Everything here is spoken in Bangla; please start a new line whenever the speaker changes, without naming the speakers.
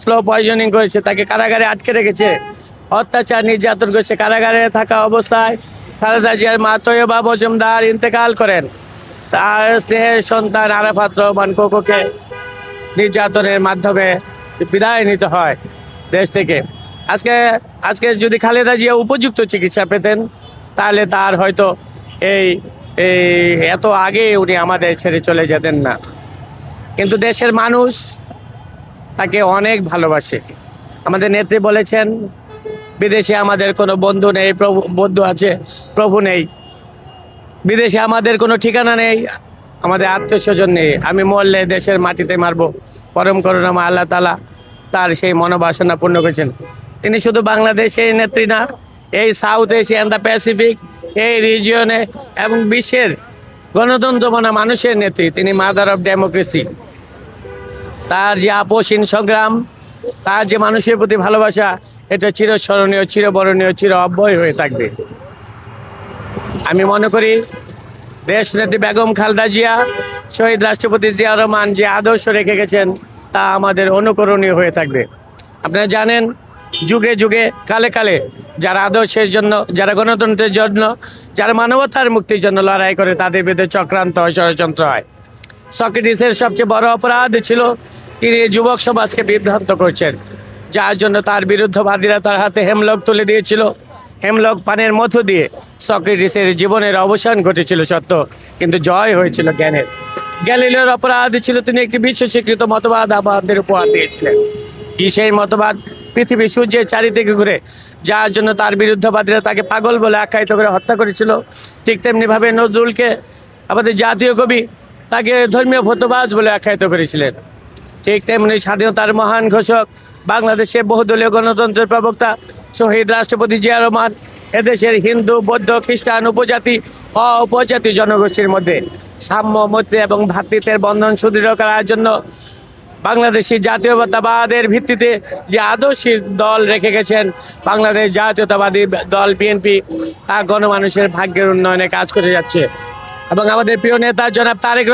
স্লো পয়জনিং করেছে, তাকে কারাগারে আটকে রেখেছে। অত্যাচার, নির্যাতন করেছে। কারাগারে থাকা অবস্থায় খালেদা জিয়ার মা তৈয়বা মজুমদার ইন্তেকাল করেন। তার স্নেহের সন্তান আরাফাত রহমান কোকোকে নির্যাতনের মাধ্যমে বিদায় নিতে হয় দেশ থেকে। আজকে আজকে যদি খালেদা জিয়া উপযুক্ত চিকিৎসা পেতেন, তাহলে তার হয়তো এই এই, এত আগে উনি আমাদের ছেড়ে চলে যেতেন না। কিন্তু দেশের মানুষ তাকে অনেক ভালোবাসে। আমাদের নেত্রী বলেছেন, বিদেশে আমাদের কোনো বন্ধু নেই, প্রভু, বন্ধু আছে, প্রভু নেই। বিদেশে আমাদের কোনো ঠিকানা নেই, আমাদের আত্মীয় স্বজন নেই। আমি মরলে দেশের মাটিতে মারবো। পরম করুণামা আল্লাহ তালা তার সেই মনোবাসনা পূর্ণ করেছেন। তিনি শুধু বাংলাদেশের নেত্রী না, এই South Asia and the Pacific এই রিজিয়নে এবং বিশ্বের গণতন্ত্র মানা মানুষের নেত্রী। তিনি মাদার অফ ডেমোক্রেসি তার যে আপোষহীন সংগ্রাম, তার যে মানুষের প্রতি ভালোবাসা, এটা চিরস্মরণীয়, চিরবরণীয়, চির অব্যয় হয়ে থাকবে। আমি মনে করি দেশ নেত্রী বেগম খালদা জিয়া, শহীদ রাষ্ট্রপতি জিয়া রহমান যে আদর্শ রেখে গেছেন, তা আমাদের অনুকরণীয় হয়ে থাকবে। আপনারা জানেন, যুগে যুগে, কালে কালে যারা আদর্শের জন্য, যারা গণতন্ত্রের জন্য, যারা মানবতার মুক্তির জন্য লড়াই করে, তাদের বিরুদ্ধে চক্রান্ত হয়, ষড়যন্ত্র হয়। সক্রেটিসের সবচেয়ে বড় অপরাধ ছিল তিনি যুবক সমাজকে বিভ্রান্ত করছেন, যার জন্য তার বিরুদ্ধবাদীরা তার হাতে হেমলক তুলে দিয়েছিল। হেমলক পানের মধ্য দিয়ে সক্রেটিসের জীবনের অবসান ঘটেছিল, সত্য, কিন্তু জয় হয়েছিল জ্ঞানের। গ্যালিলের অপরাধ ছিল, তিনি একটি বিশ্ব স্বীকৃত মতবাদ আমাদের উপহার দিয়েছিলেন। কি সেই মতবাদ? পৃথিবী সূর্যের চারিদিকে ঘুরে, যার জন্য তার বিরুদ্ধবাদীরা তাকে পাগল বলে আখ্যায়িত করে হত্যা করেছিল। ঠিক তেমনিভাবে নজরুলকে আমাদের জাতীয় কবি তাকে ধর্মীয় ফতোবাজ বলে আখ্যায়িত করেছিলেন। ঠিক তেমনি স্বাধীনতার মহান ঘোষক, বাংলাদেশে বহুদলীয় গণতন্ত্রের প্রবক্তা, শহীদ রাষ্ট্রপতি জিয়া রহমান, এদেশের হিন্দু, বৌদ্ধ, খ্রিস্টান, উপজাতি অ উপজাতি জনগোষ্ঠীর মধ্যে সাম্য, মৈত্রী এবং ভ্রাতৃত্বের বন্ধন সুদৃঢ় করার জন্য বাংলাদেশি জাতীয়তাবাদের ভিত্তিতে যে আদর্শী দল রেখে গেছেন বাংলাদেশ জাতীয়তাবাদী দল বিএনপি, তা গণমানুষের ভাগ্যের উন্নয়নে কাজ করে যাচ্ছে। এবং আমাদের প্রিয় নেতা জনাব তারেক